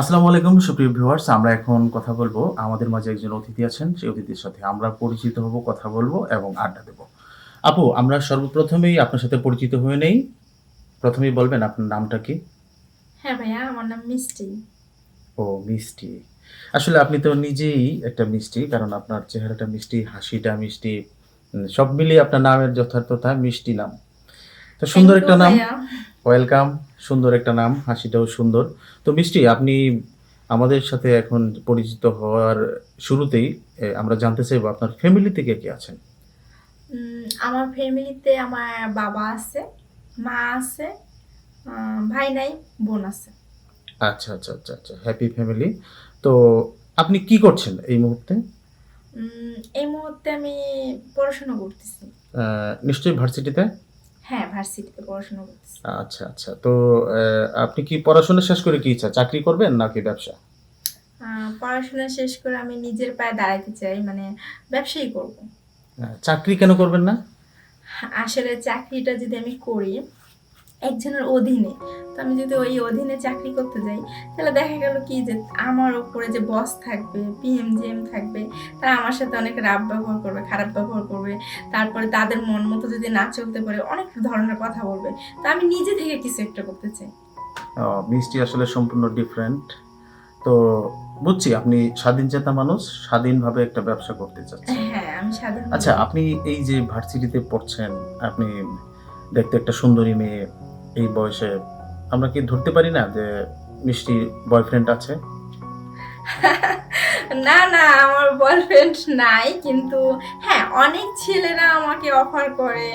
আসসালামু আলাইকুম সুপ্রিয় ভিউয়ার্স। আমরা এখন কথা বলব আমাদের মাঝে একজন অতিথি আছেন সেই অতিথির সাথে আমরা পরিচিত হব কথা বলব এবং আড্ডা দেব। আপু আমরা সর্বপ্রথমেই আপনার সাথে পরিচিত হয়ে নেই। প্রথমেই বলবেন আপনার নামটা কি? হ্যাঁ ভাইয়া আমার নাম মিষ্টি। ও মিষ্টি। আসলে আপনি তো নিজেই একটা মিষ্টি কারণ আপনার চেহারাটা মিষ্টি হাসিটা মিষ্টি সব মিলিয়ে আপনার নামের যথার্থতা মিষ্টি নাম। তো সুন্দর একটা নাম। ওয়েলকাম সুন্দর একটা নাম হাসিটাও সুন্দর। তো মিষ্টি আপনি আমাদের সাথে এখন পরিচিত হওয়ার শুরুতেই আমরা জানতে চাইব আপনার ফ্যামিলি থেকে কে আছেন? আমার ফ্যামিলিতে আমার বাবা আছে মা আছে ভাই নাই বোন আছে। আচ্ছা আচ্ছা আচ্ছা আচ্ছা হ্যাপি ফ্যামিলি তো আপনি কি করছেন এই মুহূর্তে? এই মুহূর্তে আমি পড়াশোনা করতেছি। নিশ্চয়ই ভার্সিটিতে? হ্যাঁ ভার্সিটিতে পড়াশোনা করতেছি। আচ্ছা আচ্ছা। তো আপনি কি পড়াশোনা শেষ করে কি ইচ্ছা চাকরি করবেন নাকি ব্যবসা? পড়াশোনা শেষ করে আমি নিজের পায়ে দাঁড়াতে চাই মানে ব্যবসায়ী করব। চাকরি কেন করবেন না? আসলে চাকরিটা যদি আমি করি একজনের অধীনে। তো আমি যদি ওই অধীনে চাকরি করতে যাই তাহলে দেখা গেল কি যে আমার উপরে যে বস থাকবে পিএমজিএম থাকবে তারা আমার সাথে অনেক রাব ব্যবহার করবে খারাপ ব্যবহার করবে। তারপরে তাদের মন মতো যদি না চলতে পারে অনেক ধরনের কথা বলবে। তো আমি নিজে থেকে কিছু একটা করতে চাই? মিষ্টি আসলে সম্পূর্ণ ডিফারেন্ট তো বুঝছি আপনি স্বাধীন চেতা মানুষ স্বাধীনভাবে একটা ব্যবসা করতে চাচ্ছেন। হ্যাঁ আমি স্বাধীন আচ্ছা আপনি এই যে ভার্সিটিতে পড়ছেন আপনি দেখতে একটা সুন্দরী মেয়ে এই বয়সে আমরা কি ধরতে পারি না যে মিষ্টি বয়ফ্রেন্ড আছে? না না, আমার বয়ফ্রেন্ড নাই, কিন্তু হ্যাঁ অনেক ছেলেরা আমাকে অফার করে।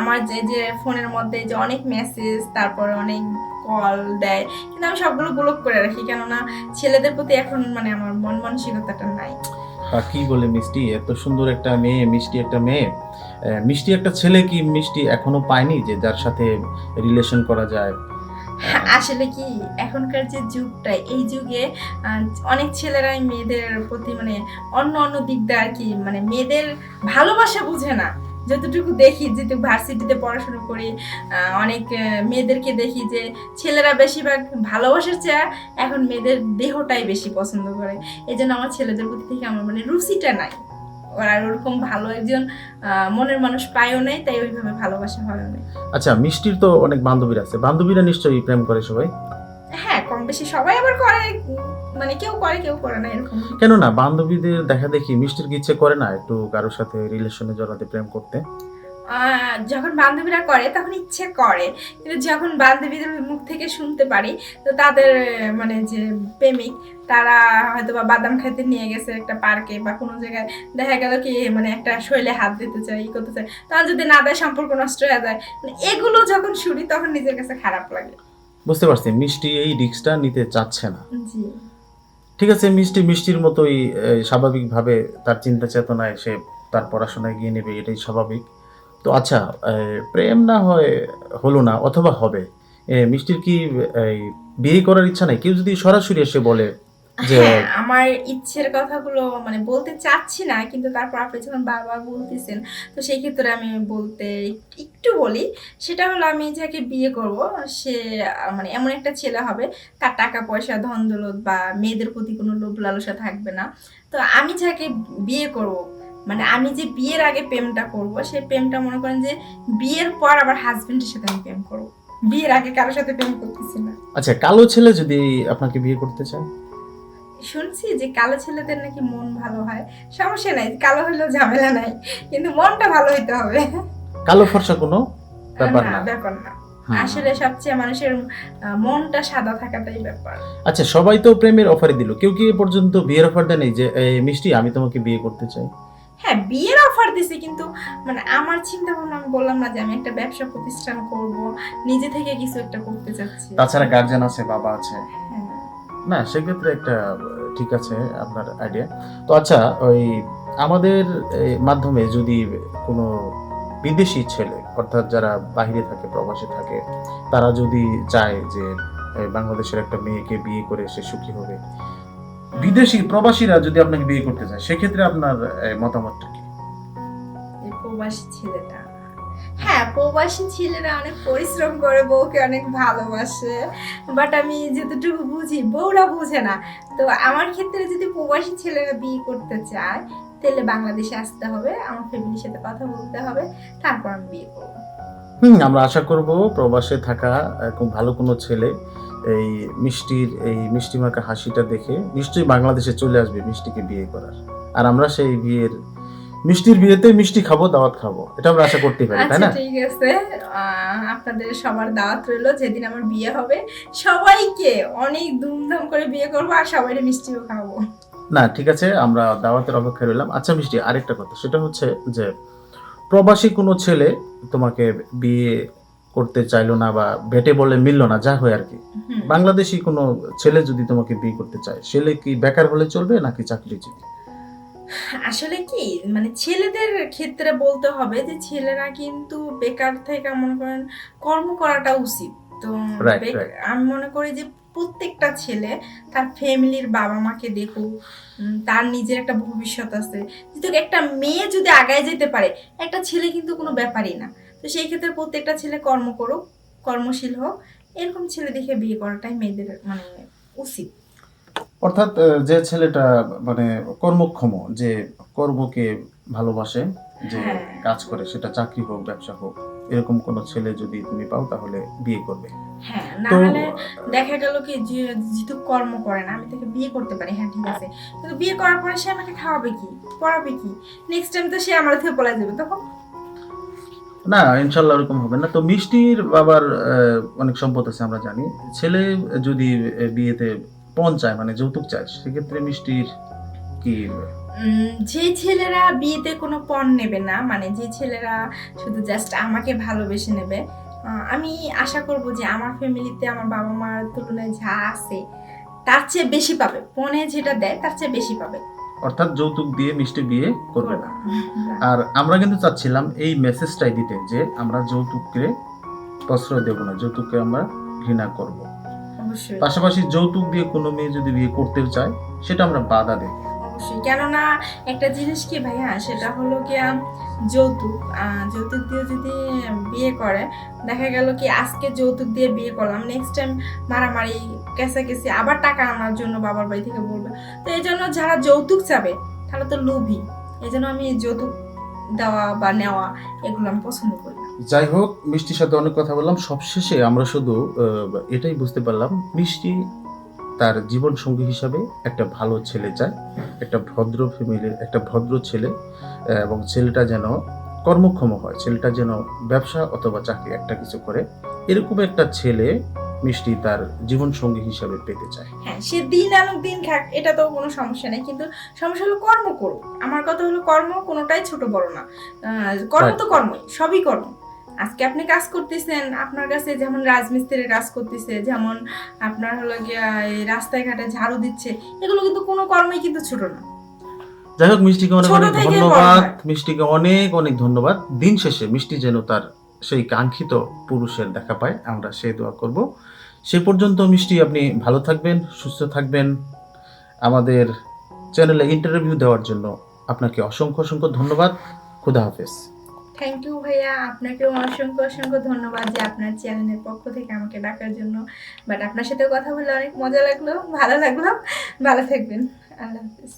আমার যে যে ফোনের মধ্যে যে অনেক মেসেজ তারপরে অনেক কল দেয়, কিন্তু আমি সবগুলো ব্লক করে রাখি, কেননা ছেলেদের প্রতি এখন মানে আমার মন মানসিকতাটা নাই। কি বলে মিষ্টি, এত সুন্দর একটা মেয়ে, মিষ্টি একটা মেয়ে। মিষ্টি একটা ছেলে কি মিষ্টি এখনও পায়নি যে যার সাথে রিলেশন করা যায়? আসলে কি, এখনকার যে যুগটা, এই যুগে অনেক ছেলেরাই মেয়েদের প্রতি মানে অন্য অন্য দিকটা আর কি মানে মেয়েদের ভালোবাসা বুঝে না। যতটুকু দেখি যেহেতু ভার্সিটিতে পড়াশোনা করি অনেক মেয়েদেরকে দেখি যে ছেলেরা বেশিরভাগ ভালোবাসার চেয়ে এখন মেয়েদের দেহটাই বেশি পছন্দ করে। এই জন্য আমার ছেলেদের প্রতি থেকে আমার মানে রুচিটা নাই। আর ওরকম ভালো একজন মনের মানুষ পায়ও নাই, তাই ওইভাবে ভালোবাসা নাই। আচ্ছা মিষ্টির তো অনেক বান্ধবীরা আছে। বান্ধবীরা নিশ্চয়ই প্রেম করে সবাই? হ্যাঁ কম বেশি সবাই আবার করে মানে কেউ করে কেউ করে না এরকম। কেন না বান্ধবীদের দেখা দেখি মিষ্টির কি ইচ্ছে করে না একটু কারোর সাথে রিলেশনে জড়াতে প্রেম করতে। যখন বান্ধবীরা করে তখন ইচ্ছে করে কিন্তু যখন বান্ধবীদের মুখ থেকে শুনতে পারি তো তাদের মানে যে প্রেমিক তারা হয়তো বা বাদাম খাইতে নিয়ে গেছে একটা পার্কে বা কোনো জায়গায়। দেখা গেল কি মানে একটা শৈলে হাত দিতে চায় ই করতে চায়। তখন যদি না দেয় সম্পর্ক নষ্ট হয়ে যায়। মানে এগুলো যখন শুনি তখন নিজের কাছে খারাপ লাগে। বুঝতে পারছি মিষ্টি এই রিক্সটা নিতে চাচ্ছে না। ঠিক আছে মিষ্টি মিষ্টির মতোই স্বাভাবিকভাবে তার চিন্তা চেতনায় সে তার পড়াশোনায় গিয়ে নেবে এটাই স্বাভাবিক। তো আচ্ছা প্রেম না হয় হলো না অথবা হবে। মিষ্টির কি বিয়ে করার ইচ্ছা নাই? কেউ যদি সরাসরি এসে বলে হ্যাঁ আমার ইচ্ছের কথাগুলো মানে বলতে চাচ্ছি না কিন্তু তারপর আপনি যখন বারবার বলতেছেন তো সেই ক্ষেত্রে আমি বলতে একটু বলি সেটা হলো আমি যাকে বিয়ে করব সে মানে এমন একটা ছেলে হবে তার টাকা পয়সা ধন দৌলত বা মেয়েদের প্রতি কোনো লোভ লালসা থাকবে না। তো আমি যাকে বিয়ে করব মানে আমি যে বিয়ের আগে প্রেমটা করব সেই প্রেমটা মনে করেন যে বিয়ের পর আবার হাজবেন্ডের সাথে আমি প্রেম করব। বিয়ের আগে কারোর সাথে প্রেম করতেছি না। আচ্ছা কালো ছেলে যদি আপনাকে বিয়ে করতে চায়? শুনছি যে কালো ছেলেদের নাকি মন ভালো হয়। সমস্যা নাই কালো হলেও ঝামেলা নাই কিন্তু মনটা ভালো হইতে হবে। কালো ফর্সা কোনো ব্যাপার না ব্যাপার না। আসলে সবচেয়ে মানুষের মনটা সাদা থাকাটাই ব্যাপার। আচ্ছা সবাই তো প্রেমের অফারই দিল। কেউ কি এ পর্যন্ত বিয়ের অফার দেয়নি যে এই, মিষ্টি আমি তোমাকে বিয়ে করতে চাই হ্যাঁ বিয়ের অফার দিছে কিন্তু মানে আমার চিন্তা ভাবনা আমি বললাম না যে আমি একটা ব্যবসা প্রতিষ্ঠান করব নিজে থেকে কিছু একটা করতে চাচ্ছি। তাছাড়া গার্জেন আছে বাবা আছে। হ্যাঁ। না সেক্ষেত্রে একটা ঠিক আছে আপনার আইডিয়া তো আচ্ছা ওই আমাদের মাধ্যমে যদি কোনো বিদেশি ছেলে, অর্থাৎ যারা বাইরে থাকে, প্রবাসে থাকে, তারা যদি চায় যে বাংলাদেশের একটা মেয়েকে বিয়ে করে সে সুখী হবে, বিদেশি প্রবাসীরা যদি আপনাকে বিয়ে করতে চায়, সেক্ষেত্রে আপনার মতামতটা কি? প্রবাসী ছেলেটা। হ্যাঁ প্রবাসী ছেলেরা অনেক পরিশ্রম করে, বউকে অনেক ভালোবাসে। বাট আমি যতটুকু বুঝি, বউরা বুঝে না। তো আমার ক্ষেত্রে যদি প্রবাসী ছেলেরা বিয়ে করতে চায়, তাহলে বাংলাদেশে আসতে হবে, আমার ফ্যামিলির সাথে কথা বলতে হবে, তারপর আমি বিয়ে করব। হুম, আমরা আশা করব প্রবাসে থাকা খুব ভালো কোনো ছেলে, এই মিষ্টির, এই মিষ্টি মার্কা হাসিটা দেখে, নিশ্চয়ই বাংলাদেশে চলে আসবে মিষ্টিকে বিয়ে করার। আর আমরা সেই বিয়ের মিষ্টির বিয়েতে মিষ্টি খাব দাওয়াত খাব। এটা আমরা আশা করতেই পারি তাই আচ্ছা না? ঠিক আছে। আপনাদের সবার দাওয়াত রইল যেদিন আমার বিয়ে হবে সবাইকে অনেক ধুমধাম করে বিয়ে করব আর সবাই মিষ্টিও খাওয়াবো না ঠিক আছে আমরা দাওয়াতের অপেক্ষায় রইলাম। আচ্ছা মিষ্টি আরেকটা কথা। সেটা হচ্ছে যে প্রবাসী কোনো ছেলে তোমাকে বিয়ে করতে চাইলো না বা ভেটে বলে মিললো না যা হয় আর কি। বাংলাদেশি কোনো ছেলে যদি তোমাকে বিয়ে করতে চায় ছেলে কি বেকার হলে চলবে নাকি চাকরিজীবী? আসলে কি মানে ছেলেদের ক্ষেত্রে বলতে হবে যে ছেলেরা কিন্তু বেকার থেকে মনে করেন কর্ম করাটা উচিত। তো. আমি মনে করি যে প্রত্যেকটা ছেলে তার ফ্যামিলির বাবা মাকে দেখুক তার নিজের একটা ভবিষ্যৎ আছে। যেহেতু একটা মেয়ে যদি আগায় যেতে পারে একটা ছেলে কিন্তু কোনো ব্যাপারই না। তো সেই ক্ষেত্রে প্রত্যেকটা ছেলে কর্ম করুক কর্মশীল হোক এরকম ছেলে দেখে বিয়ে করাটাই মেয়েদের মানে উচিত। অর্থাৎ যে ছেলেটা মানে কর্মক্ষম যে কর্মকে ভালোবাসে যে হ্যাঁ। কাজ করে সেটা চাকরি হোক ব্যবসা হোক এরকম কোনো ছেলে যদি তুমি পাও তাহলে বিয়ে করবে। হ্যাঁ না হলে দেখা গেল কি যেহেতু কর্ম করে না আমি তাকে বিয়ে করতে পারি হ্যাঁ ঠিক আছে। কিন্তু বিয়ে করার পরে সে আমাকে খাওয়াবে কি? পড়াবে কি? নেক্সট টাইম তো সে আমার থেকে পলাই যাবে তখন? না ইনশাল্লাহ ওরকম হবে না। তো মিষ্টির বাবার অনেক সম্পদ আছে আমরা জানি। ছেলে যদি বিয়েতে পণ চায় মানে যৌতুক চায় সেক্ষেত্রে মিষ্টির কি যে ছেলেরা বিয়েতে কোনো পণ নেবে না মানে যে ছেলেরা শুধু জাস্ট আমাকে ভালোবেসে নেবে আমি আশা করব যে আমার ফ্যামিলিতে আমার বাবা মার তুলনায় যা আছে তার চেয়ে বেশি পাবে। পণে যেটা দেয় তার চেয়ে বেশি পাবে। অর্থাৎ যৌতুক দিয়ে মিষ্টি বিয়ে করবে না। আর আমরা কিন্তু চাচ্ছিলাম এই মেসেজটাই দিতে যে আমরা যৌতুককে প্রশ্রয় দেব না যৌতুককে আমরা ঘৃণা করব। অবশ্যই। পাশাপাশি যৌতুক দিয়ে কোনো মেয়ে যদি বিয়ে করতে চায় সেটা আমরা বাধা দেব অবশ্যই। কেননা একটা জিনিস কি ভাইয়া সেটা হলো কি যৌতুক। যৌতুক দিয়ে যদি বিয়ে করে দেখা গেল কি আজকে যৌতুক দিয়ে বিয়ে করলাম নেক্সট টাইম মারামারি কেসাকেসি আবার টাকা আনার জন্য বাবার বাড়ি থেকে বলবে। তো এই জন্য যারা যৌতুক চাবে তাহলে তো লোভী। এই জন্য আমি যৌতুক দেওয়া বা নেওয়া এগুলো আমি পছন্দ করি। যাই হোক মিষ্টির সাথে অনেক কথা বললাম। সবশেষে আমরা শুধু এটাই বুঝতে পারলাম মিষ্টি তার জীবন সঙ্গী হিসাবে একটা ভালো ছেলে চায় একটা ভদ্র ফ্যামিলির একটা ভদ্র ছেলে এবং ছেলেটা যেন কর্মক্ষম হয় ছেলেটা যেন ব্যবসা অথবা চাকরি একটা কিছু করে। এরকম একটা ছেলে মিষ্টি তার জীবন সঙ্গী হিসাবে পেতে চায়। হ্যাঁ সে দিন আনুক দিন খাক এটা তো কোনো সমস্যা নেই কিন্তু সমস্যা হলো কর্ম করুক। আমার কথা হলো কর্ম কোনোটাই ছোট বড় না। কর্ম তো কর্মই সবই কর্ম। আজকে আপনি কাজ করতেছেন আপনার কাছে যেমন রাজমিস্ত্রির কাজ করতেছে যেমন আপনার হলো গিয়া এই রাস্তায় ঘাটে ঝাড়ু দিচ্ছে এগুলো কিন্তু কোনো কর্মই কিন্তু ছোট না। যাই হোক মিষ্টিকে অনেক অনেক ধন্যবাদ। মিষ্টিকে অনেক অনেক ধন্যবাদ। দিন শেষে মিষ্টি যেন তার সেই কাঙ্ক্ষিত পুরুষের দেখা পায় আমরা সেই দোয়া করব। সে পর্যন্ত মিষ্টি আপনি ভালো থাকবেন সুস্থ থাকবেন। আমাদের চ্যানেলে ইন্টারভিউ দেওয়ার জন্য আপনাকে অসংখ্য অসংখ্য ধন্যবাদ। খুদা হাফেজ। থ্যাংক ইউ ভাইয়া। আপনাকেও অসংখ্য অসংখ্য ধন্যবাদ যে আপনার চ্যানেলের পক্ষ থেকে আমাকে ডাকার জন্য। বাট আপনার সাথে কথা বলে অনেক মজা লাগল, ভালো লাগল। ভালো থাকবেন। আল্লাহ হাফিজ।